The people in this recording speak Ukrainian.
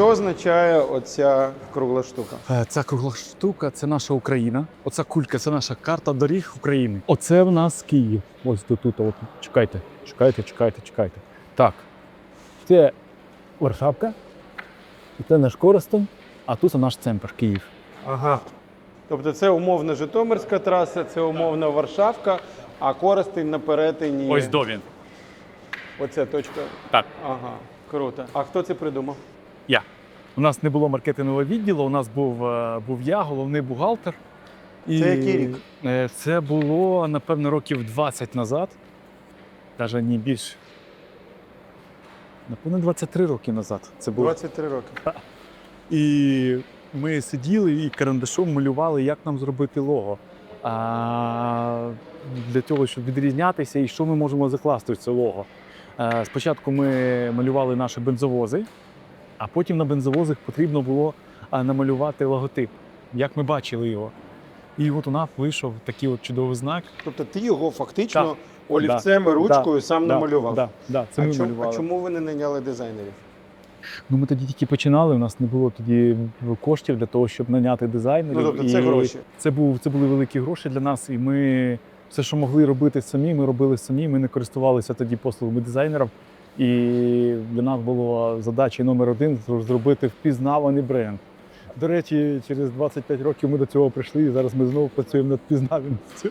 Що означає оця кругла штука? Е, Ця кругла штука це наша Україна. Оця кулька це наша карта доріг України. Оце в нас Київ. Ось тут, тут, от. Чекайте, чекайте, чекайте, чекайте. Так. Це Варшавка, це наш Коростень, а тут наш центр Київ. Ага. Тобто це умовно Житомирська траса, це умовно Варшавка, а Коростень на перетині. Ось до він. Оця точка. Так. Ага, круто. А хто це придумав? Я. У нас не було маркетингового відділу, у нас був, е, був я, головний бухгалтер. І Це який рік? е, Це було, напевно, років 20 назад. Навіть не більше. Напевно, 23 роки назад. Це було. 23 роки. І ми сиділи і карандашом малювали, як нам зробити лого. А, для того, щоб відрізнятися, і що ми можемо закласти в це лого. А, спочатку ми малювали наші бензовози, а потім на бензовозах потрібно було намалювати логотип, як ми бачили його. І от у нас вийшов такий от чудовий знак. Тобто ти його фактично Так. олівцем і ручкою сам Да, намалював. Да, да, це а, ми чому, малювали. а чому ви не найняли дизайнерів? Ну, ми тоді тільки починали, у нас не було тоді коштів для того, щоб наняти дизайнерів. Ну, тобто це І гроші. Це, був, це були великі гроші для нас, і ми все, що могли робити самі, ми робили самі. Ми не користувалися тоді послугами дизайнерів. І для нас була задача номер один зробити впізнаваний бренд. До речі, через 25 років ми до цього прийшли, і зараз ми знову працюємо над впізнаваністю.